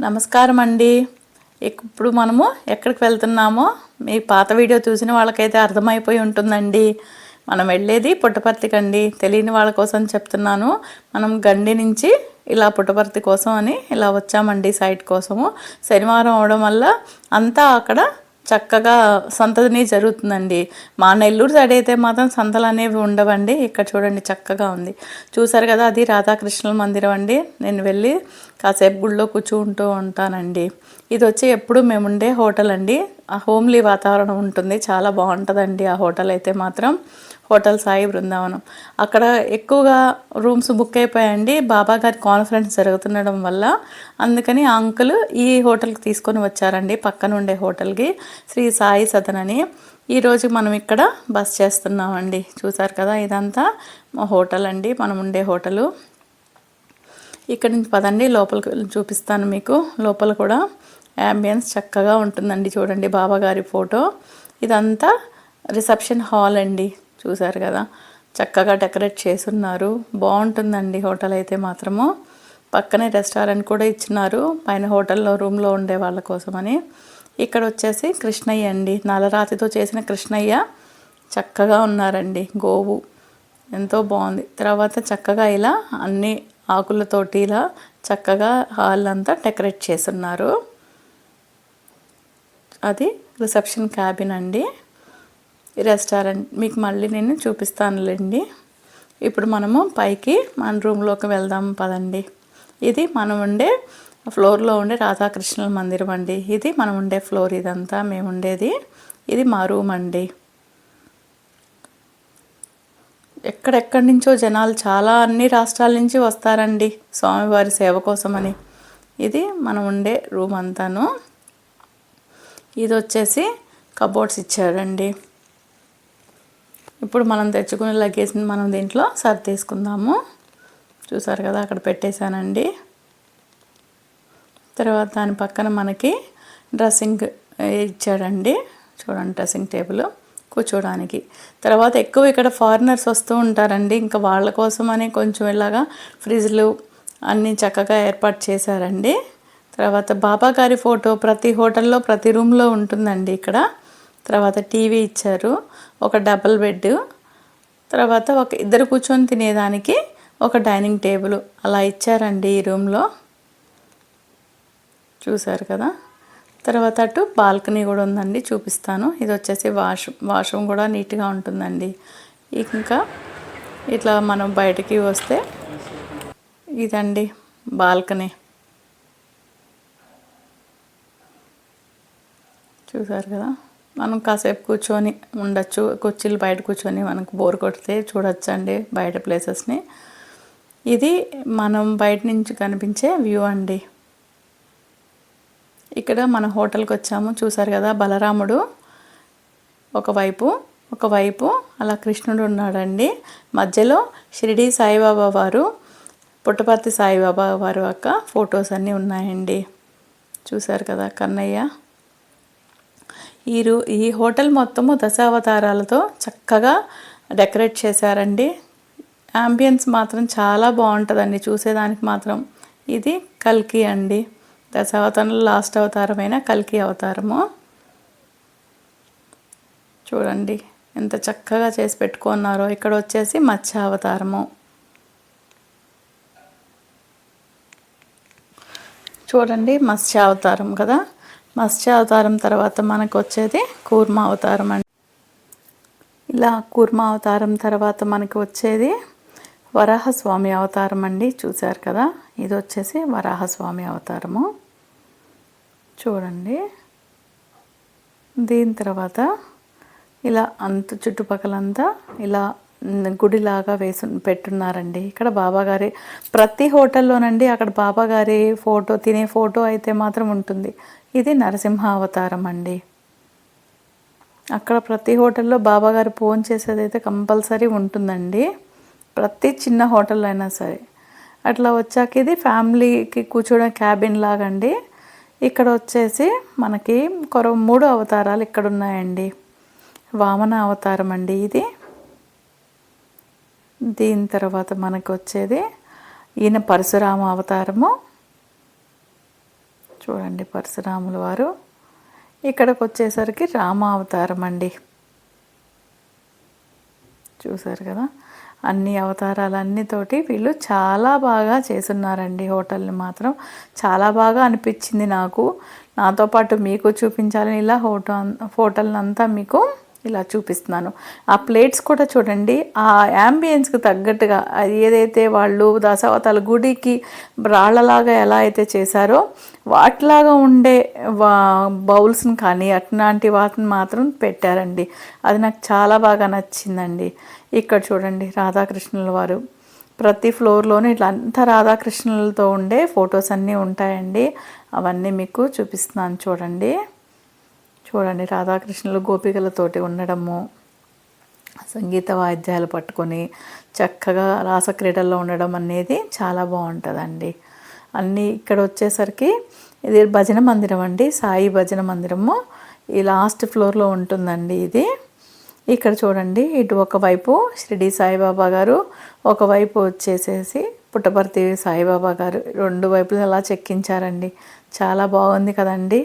నమస్కారం అండి ఇప్పుడు మనము ఎక్కడికి వెళ్తున్నామో మీ పాత వీడియో చూసిన వాళ్ళకైతే అర్థమైపోయి ఉంటుందండి. మనం వెళ్ళేది పుట్టపర్తికి అండి తెలియని వాళ్ళ కోసం చెప్తున్నాను. మనం గండి నుంచి ఇలా పుట్టపర్తి కోసం అని ఇలా వచ్చామండి సైట్ కోసము. శనివారం అవడం వల్ల అంతా అక్కడ చక్కగా సంతని జరుగుతుందండి. మా నెల్లూరు సైడ్ అయితే మాత్రం సంతలు అనేవి ఉండవండి. ఇక్కడ చూడండి చక్కగా ఉంది. చూసారు కదా అది రాధాకృష్ణుల మందిరం అండి. నేను వెళ్ళి కాసేపు గుళ్ళో కూర్చుంటూ ఉంటానండి. ఇది వచ్చి ఎప్పుడు మేము ఉండే హోటల్ అండి. ఆ హోమ్లీ వాతావరణం ఉంటుంది. చాలా బాగుంటుందండి ఆ హోటల్ అయితే మాత్రం. హోటల్ సాయి బృందావనం. అక్కడ ఎక్కువగా రూమ్స్ బుక్ అయిపోయాయండి. బాబా గారి కాన్ఫరెన్స్ జరుగుతుండడం వల్ల అందుకని ఆ అంకుల్ ఈ హోటల్కి తీసుకొని వచ్చారండి. పక్కన ఉండే హోటల్కి. శ్రీ సాయి సదన్ అని. ఈరోజు మనం ఇక్కడ బస్ చేస్తున్నామండి. చూసారు కదా ఇదంతా మా హోటల్ అండి. మనం ఉండే హోటలు. ఇక్కడ నుంచి పదండి. లోపలికి చూపిస్తాను మీకు. లోపల కూడా యాంబియన్స్ చక్కగా ఉంటుందండి. చూడండి బాబాగారి ఫోటో. ఇదంతా రిసెప్షన్ హాల్ అండి. చూసారు కదా. చక్కగా డెకరేట్ చేసున్నారు. బాగుంటుందండి హోటల్ అయితే మాత్రము. పక్కనే రెస్టారెంట్ కూడా ఇచ్చినారు. పైన హోటల్లో రూమ్లో ఉండే వాళ్ళ కోసమని. ఇక్కడ వచ్చేసి కృష్ణయ్య అండి. నలరాతితో చేసిన కృష్ణయ్య చక్కగా ఉన్నారండి. గోవు. ఎంతో బాగుంది. తర్వాత చక్కగా ఇలా అన్ని ఆకులతోటి ఇలా చక్కగా హాల్ అంతా డెకరేట్ చేస్తున్నారు. అది రిసెప్షన్ క్యాబిన్ అండి. రెస్టారెంట్ మీకు మళ్ళీ నేను చూపిస్తానులేండి. ఇప్పుడు మనము పైకి మన రూమ్లోకి వెళ్దాం పదండి. ఇది మనం ఉండే ఫ్లోర్లో ఉండే రాధాకృష్ణుల మందిరం అండి. ఇది మనం ఉండే ఫ్లోర్ ఇదంతా మేము ఉండేది ఇది మా రూమ్ అండి. ఎక్కడెక్కడి నుంచో జనాలు చాలా అన్ని రాష్ట్రాల నుంచి వస్తారండి స్వామివారి సేవ కోసమని. ఇది మనం ఉండే రూమ్ అంతాను. ఇది వచ్చేసి కబోర్డ్స్ ఇచ్చారండి. ఇప్పుడు మనం తెచ్చుకునే లగేజ్ని మనం దీంట్లో సర్దేసుకుందాము చూసారు కదా అక్కడ పెట్టేశానండి. తర్వాత దాని పక్కన మనకి డ్రెస్సింగ్ ఇచ్చాడండి. చూడండి డ్రెస్సింగ్ టేబుల్ కూర్చోడానికి. తర్వాత ఎక్కువ ఇక్కడ ఫారినర్స్ వస్తూ ఉంటారండి. ఇంకా వాళ్ళ కోసమని కొంచెం ఇలాగా ఫ్రిడ్జ్లు అన్నీ చక్కగా ఏర్పాటు చేశారండి. తర్వాత బాబా గారి ఫోటో ప్రతి హోటల్లో ప్రతి రూమ్లో ఉంటుందండి ఇక్కడ. తర్వాత టీవీ ఇచ్చారు ఒక డబల్ బెడ్ తర్వాత ఒక ఇద్దరు కూర్చొని తినేదానికి ఒక డైనింగ్ టేబుల్ అలా ఇచ్చారండి ఈ రూమ్లో. చూసారు కదా? తర్వాత అటు బాల్కనీ కూడా ఉందండి చూపిస్తాను. ఇది వచ్చేసి వాష్ వాష్రూమ్ కూడా నీట్గా ఉంటుందండి. ఇంకా ఇట్లా మనం బయటికి వస్తే ఇదండి బాల్కనీ. చూసారు కదా? మనం కాసేపు కూర్చొని ఉండొచ్చు. కుర్చీలు బయట కూర్చొని మనకు బోర్ కొడితే చూడొచ్చండి బయట ప్లేసెస్ని. ఇది మనం బయట నుంచి కనిపించే వ్యూ అండి. ఇక్కడ మన హోటల్కి వచ్చాము. చూసారు కదా బలరాముడు ఒకవైపు ఒకవైపు అలా కృష్ణుడు ఉన్నాడండి. మధ్యలో షిరిడి సాయిబాబా వారు పుట్టపర్తి సాయిబాబా వారు యొక్క ఫొటోస్ అన్నీ ఉన్నాయండి. చూశారు కదా కన్నయ్య. ఈ ఈ హోటల్ మొత్తము దశావతారాలతో చక్కగా డెకరేట్ చేశారండి. యాంబియన్స్ మాత్రం చాలా బాగుంటుందండి చూసేదానికి మాత్రం. ఇది కల్కి అండి. దశావతారంలో లాస్ట్ అవతారమైన కల్కి అవతారము. చూడండి ఎంత చక్కగా చేసి పెట్టుకున్నారో. ఇక్కడ వచ్చేసి మత్స్య అవతారము. చూడండి మత్స్య అవతారం కదా. మత్స్య అవతారం తర్వాత మనకు వచ్చేది కూర్మ అవతారం అండి. ఇలా కూర్మ అవతారం తర్వాత మనకు వచ్చేది వరాహస్వామి అవతారం అండి. చూశారు కదా? ఇది వచ్చేసి వరాహస్వామి అవతారము. చూడండి. దీని తర్వాత ఇలా అంత చుట్టుపక్కలంతా ఇలా గుడిలాగా వేసు పెట్టున్నారండి. ఇక్కడ బాబాగారి ప్రతి హోటల్లోనండి అక్కడ బాబాగారి ఫోటో తినే ఫోటో అయితే మాత్రం ఉంటుంది. ఇది నరసింహ అవతారం అండి. అక్కడ ప్రతి హోటల్లో బాబాగారు ఫోన్ చేసేది అయితే కంపల్సరీ ఉంటుందండి. ప్రతి చిన్న హోటల్ అయినా సరే. అట్లా వచ్చాక ఇది ఫ్యామిలీకి కూర్చోవడం క్యాబిన్ లాగండి. ఇక్కడ వచ్చేసి మనకి కొర మూడు అవతారాలు ఇక్కడ ఉన్నాయండి వామన అవతారం అండి ఇది. దీని తర్వాత మనకు వచ్చేది ఈయన పరశురామ అవతారము. చూడండి పరశురాముల వారు. ఇక్కడికి వచ్చేసరికి రామ అవతారం అండి. చూసారు కదా? అన్ని అవతారాలన్నీతోటి వీళ్ళు చాలా బాగా చేస్తున్నారండి హోటల్ని మాత్రం. చాలా బాగా అనిపించింది నాకు. నాతో పాటు మీకు చూపించాలని ఇలా హోటల్ హోటల్ని అంతా మీకు ఇలా చూపిస్తున్నాను. ఆ ప్లేట్స్ కూడా చూడండి. ఆ యాంబియన్స్కి తగ్గట్టుగా అది ఏదైతే వాళ్ళు దశావతాల గుడికి రాళ్ళలాగా ఎలా అయితే చేశారో వాటిలాగా ఉండే బౌల్స్ని కానీ అట్లాంటి వాటిని మాత్రం పెట్టారండి. అది నాకు చాలా బాగా నచ్చిందండి. ఇక్కడ చూడండి రాధాకృష్ణుల వారు. ప్రతి ఫ్లోర్లోనూ ఇట్లా అంతా రాధాకృష్ణులతో ఉండే ఫొటోస్ అన్నీ ఉంటాయండి. అవన్నీ మీకు చూపిస్తున్నాను చూడండి. చూడండి రాధాకృష్ణులు గోపికలతోటి ఉండడము సంగీత వాయిద్యాలు పట్టుకొని చక్కగా రాసక్రీడల్లో ఉండడం అనేది చాలా బాగుంటుందండి. అన్నీ ఇక్కడ వచ్చేసరికి ఇది భజన మందిరం అండి. సాయి భజన మందిరము. ఈ లాస్ట్ ఫ్లోర్లో ఉంటుందండి ఇది. ఇక్కడ చూడండి ఇటు ఒకవైపు షిరిడి సాయిబాబా గారు ఒకవైపు వచ్చేసేసి పుట్టపర్తి సాయిబాబా గారు. రెండు వైపులు అలా చెక్కించారండి. చాలా బాగుంది కదండి.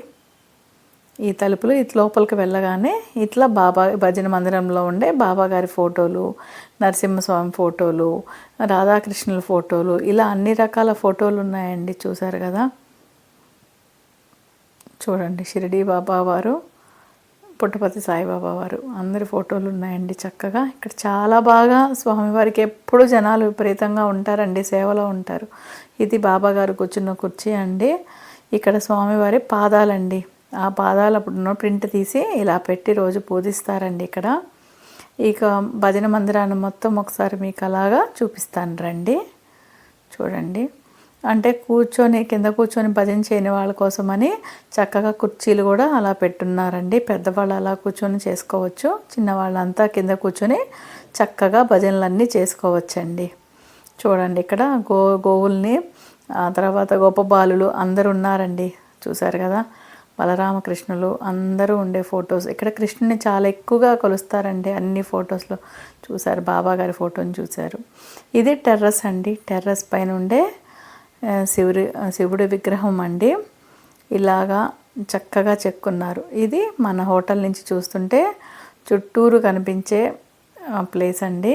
ఈ తలుపులు ఇటు లోపలికి వెళ్ళగానే ఇట్లా బాబా భజన మందిరంలో ఉండే బాబా గారి ఫోటోలు నరసింహస్వామి ఫోటోలు రాధాకృష్ణుల ఫోటోలు ఇలా అన్ని రకాల ఫోటోలు ఉన్నాయండి చూసారు కదా? చూడండి షిరిడి బాబా వారు పుట్టపతి సాయిబాబా వారు అందరి ఫోటోలు ఉన్నాయండి చక్కగా. ఇక్కడ చాలా బాగా స్వామివారికి ఎప్పుడు జనాలు విపరీతంగా ఉంటారండి సేవలో ఉంటారు. ఇది బాబాగారు కూర్చున్న కుర్చీ అండి. ఇక్కడ స్వామివారి పాదాలండి. ఆ పాదాలు అప్పుడు ప్రింట్ తీసి ఇలా పెట్టి రోజు పూజిస్తారండి ఇక్కడ. ఇక భజన మందిరాన్ని మొత్తం ఒకసారి మీకు అలాగా చూపిస్తాను రండి. చూడండి. అంటే కూర్చొని కింద కూర్చొని భజన చేయని వాళ్ళ కోసమని చక్కగా కుర్చీలు కూడా అలా పెట్టున్నారండి. పెద్దవాళ్ళు అలా కూర్చొని చేసుకోవచ్చు. చిన్నవాళ్ళంతా కింద కూర్చొని చక్కగా భజనలన్నీ చేసుకోవచ్చండి. చూడండి ఇక్కడ గో గోవుల్ని ఆ తర్వాత గొప్ప బాలులు అందరు ఉన్నారండి. చూసారు కదా? బలరామకృష్ణులు అందరూ ఉండే ఫొటోస్. ఇక్కడ కృష్ణుని చాలా ఎక్కువగా కొలుస్తారండి అన్ని ఫొటోస్లో. చూశారు బాబా గారి ఫోటోని చూశారు. ఇది టెర్రస్ అండి. టెర్రస్ పైన ఉండే శివుడి శివుడి విగ్రహం అండి. ఇలాగా చక్కగా చెక్కున్నారు. ఇది మన హోటల్ నుంచి చూస్తుంటే చుట్టూరు కనిపించే ప్లేస్ అండి.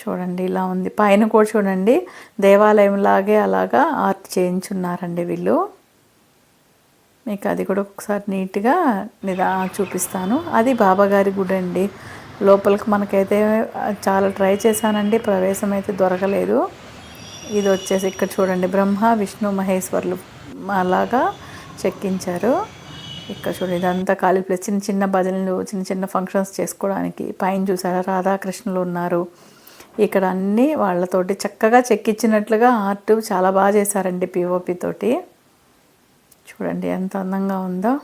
చూడండి ఇలా ఉంది. పైన కూడా చూడండి. దేవాలయం లాగే అలాగా ఆర్ట్ చేయించున్నారండి వీళ్ళు. మీకు అది కూడా ఒకసారి నీట్గా నిదా చూపిస్తాను. అది బాబాగారి గుడి అండి. లోపలికి మనకైతే చాలా ట్రై చేశానండి. ప్రవేశం అయితే దొరకలేదు. ఇది వచ్చేసి ఇక్కడ చూడండి. బ్రహ్మ విష్ణు మహేశ్వర్లు అలాగా చెక్కించారు. ఇక్కడ చూడండి. ఇదంతా ఖాళీ ప్లేస్. చిన్న చిన్న భజనలు చిన్న చిన్న ఫంక్షన్స్ చేసుకోవడానికి. పైన చూసారా? రాధాకృష్ణులు ఉన్నారు. ఇక్కడ అన్నీ వాళ్ళతోటి చక్కగా చెక్కించినట్లుగా ఆర్ట్ చాలా బాగా చేశారండి. పిఓపి తోటి. చూడండి ఎంత అందంగా ఉందో.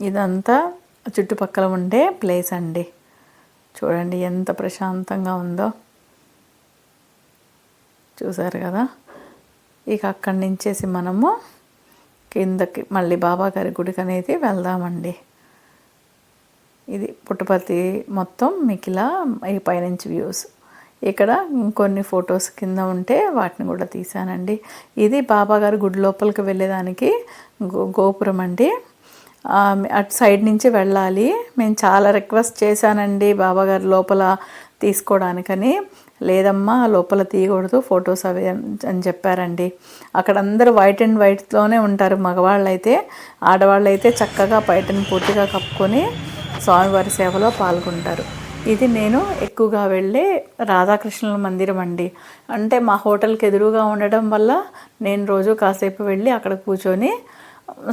ఇదంతా చుట్టుపక్కల ఉండే ప్లేస్ అండి. చూడండి ఎంత ప్రశాంతంగా ఉందో. చూసారు కదా? ఇక అక్కడి నుంచేసి మనము కిందకి మళ్ళీ బాబాగారి గుడికి అనేది వెళ్దామండి. ఇది పుట్టపర్తి మొత్తం మీకు ఇలా ఈ పైనుంచి వ్యూస్. ఇక్కడ కొన్ని ఫొటోస్ కింద ఉంటే వాటిని కూడా తీసానండి ఇది బాబాగారు గుడి లోపలికి వెళ్ళేదానికి గో గోపురం అండి. అటు సైడ్ నుంచి వెళ్ళాలి. మేము చాలా రిక్వెస్ట్ చేశానండి బాబాగారు లోపల తీసుకోవడానికని. లేదమ్మా లోపల తీయకూడదు ఫొటోస్ అవి అని చెప్పారండి. అక్కడ అందరూ వైట్ అండ్ వైట్లోనే ఉంటారు మగవాళ్ళు అయితే ఆడవాళ్ళు అయితే చక్కగా బయటను పూర్తిగా కప్పుకొని స్వామివారి సేవలో పాల్గొంటారు. ఇది నేను ఎక్కువగా వెళ్ళే రాధాకృష్ణుల మందిరం అండి. అంటే మా హోటల్కి ఎదురుగా ఉండడం వల్ల నేను రోజు కాసేపు వెళ్ళి అక్కడ కూర్చొని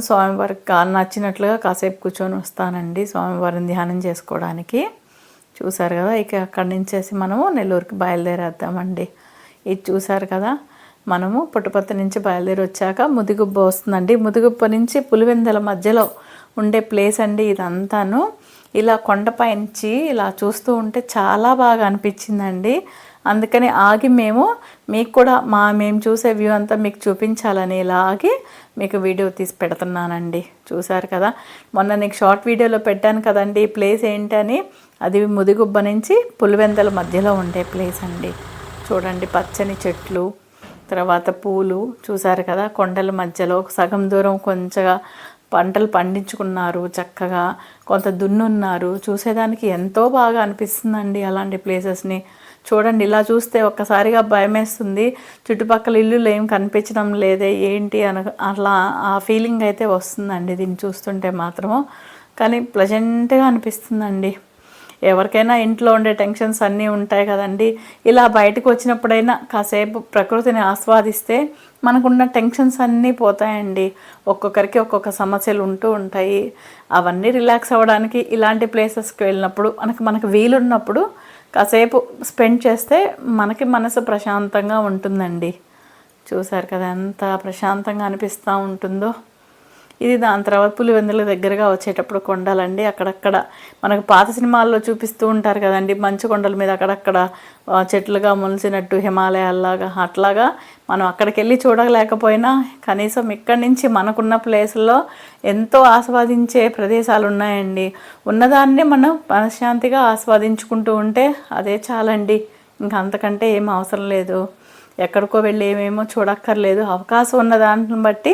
స్వామివారికి నచ్చినట్లుగా కాసేపు కూర్చొని వస్తానండి స్వామివారిని ధ్యానం చేసుకోవడానికి. చూసారు కదా ఇక అక్కడి నుంచేసి మనము నెల్లూరుకి బయలుదేరేద్దామండి. ఇది చూసారు కదా మనము పుట్టపత్తి నుంచి బయలుదేరి వచ్చాక ముదిగుబ్బ వస్తుందండి. ముదిగుబ్బ నుంచి పులివెందల మధ్యలో ఉండే ప్లేస్ అండి ఇదంతాను. ఇలా కొండపైనుంచి ఇలా చూస్తూ ఉంటే చాలా బాగా అనిపించిందండి. అందుకని ఆగి మేము మీకు కూడా మా మేము చూసే వ్యూ అంతా మీకు చూపించాలని ఇలా ఆగి మీకు వీడియో తీసి పెడుతున్నానండి. చూసారు కదా? మొన్న నీకు షార్ట్ వీడియోలో పెట్టాను కదండి ఈ ప్లేస్ ఏంటని? అది ముదిగుబ్బ నుంచి పులివెందల మధ్యలో ఉండే ప్లేస్ అండి. చూడండి పచ్చని చెట్లు తర్వాత పూలు చూసారు కదా? కొండల మధ్యలో సగం దూరం కొంచెంగా పంటలు పండించుకున్నారు చక్కగా కొంత దున్నున్నారు. చూసేదానికి ఎంతో బాగా అనిపిస్తుందండి అలాంటి ప్లేసెస్ని. చూడండి ఇలా చూస్తే ఒక్కసారిగా భయమేస్తుంది. చుట్టుపక్కల ఇల్లులు ఏం కనిపించడం లేదే ఏంటి అన అట్లా ఆ ఫీలింగ్ అయితే వస్తుందండి దీన్ని చూస్తుంటే మాత్రము. కానీ ప్లజెంట్గా అనిపిస్తుందండి. ఎవరికైనా ఇంట్లో ఉండే టెన్షన్స్ అన్నీ ఉంటాయి కదండి. ఇలా బయటకు వచ్చినప్పుడైనా కాసేపు ప్రకృతిని ఆస్వాదిస్తే మనకున్న టెన్షన్స్ అన్నీ పోతాయండి. ఒక్కొక్కరికి ఒక్కొక్క సమస్యలు ఉంటూ ఉంటాయి. అవన్నీ రిలాక్స్ అవ్వడానికి ఇలాంటి ప్లేసెస్కి వెళ్ళినప్పుడు మనకు మనకు వీలున్నప్పుడు కాసేపు స్పెండ్ చేస్తే మనకి మనసు ప్రశాంతంగా ఉంటుందండి. చూసారు కదా ఎంత ప్రశాంతంగా అనిపిస్తూ ఉంటుందో. ఇది దాని తర్వాత పులివెందుల దగ్గరగా వచ్చేటప్పుడు కొండలండి. అక్కడక్కడ మనకు పాత సినిమాల్లో చూపిస్తూ ఉంటారు కదండి. మంచు కొండల మీద అక్కడక్కడ చెట్లుగా మొలిచినట్టు హిమాలయాల్లాగా అట్లాగా మనం అక్కడికి వెళ్ళి చూడలేకపోయినా కనీసం ఇక్కడి నుంచి మనకున్న ప్లేసుల్లో ఎంతో ఆస్వాదించే ప్రదేశాలు ఉన్నాయండి ఉన్నదాన్ని మనం మనశ్శాంతిగా ఆస్వాదించుకుంటూ ఉంటే అదే చాలండి. ఇంకా అంతకంటే ఏం అవసరం లేదు. ఎక్కడికో వెళ్ళి ఏమేమో చూడక్కర్లేదు. అవకాశం ఉన్న దాన్ని బట్టి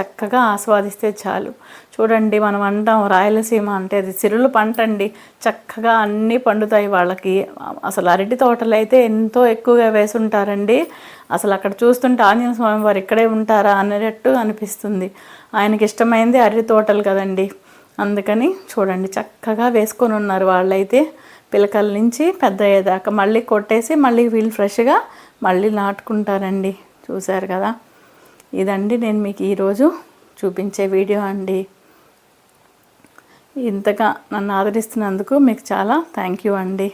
చక్కగా ఆస్వాదిస్తే చాలు. చూడండి మనం అంటాం రాయలసీమ అంటే అది సిరులు పంట అండి చక్కగా అన్నీ పండుతాయి వాళ్ళకి. అసలు అరటి తోటలు అయితే ఎంతో ఎక్కువగా వేసుంటారండి. అసలు అక్కడ చూస్తుంటే ఆంజనేయ స్వామి వారు ఇక్కడే ఉంటారా అనేటట్టు అనిపిస్తుంది. ఆయనకి ఇష్టమైంది అరటి తోటలు కదండి. అందుకని చూడండి చక్కగా వేసుకొని ఉన్నారు వాళ్ళైతే. పిలకల నుంచి పెద్ద అయ్యేదాకా మళ్ళీ కొట్టేసి మళ్ళీ వీళ్ళు ఫ్రెష్గా మళ్ళీ నాటుకుంటారండి. చూశారు కదా? ఇదండి నేను మీకు ఈరోజు చూపించే వీడియో అండి. ఇంతగా నన్ను ఆదరిస్తున్నందుకు మీకు చాలా థ్యాంక్ యూ అండి.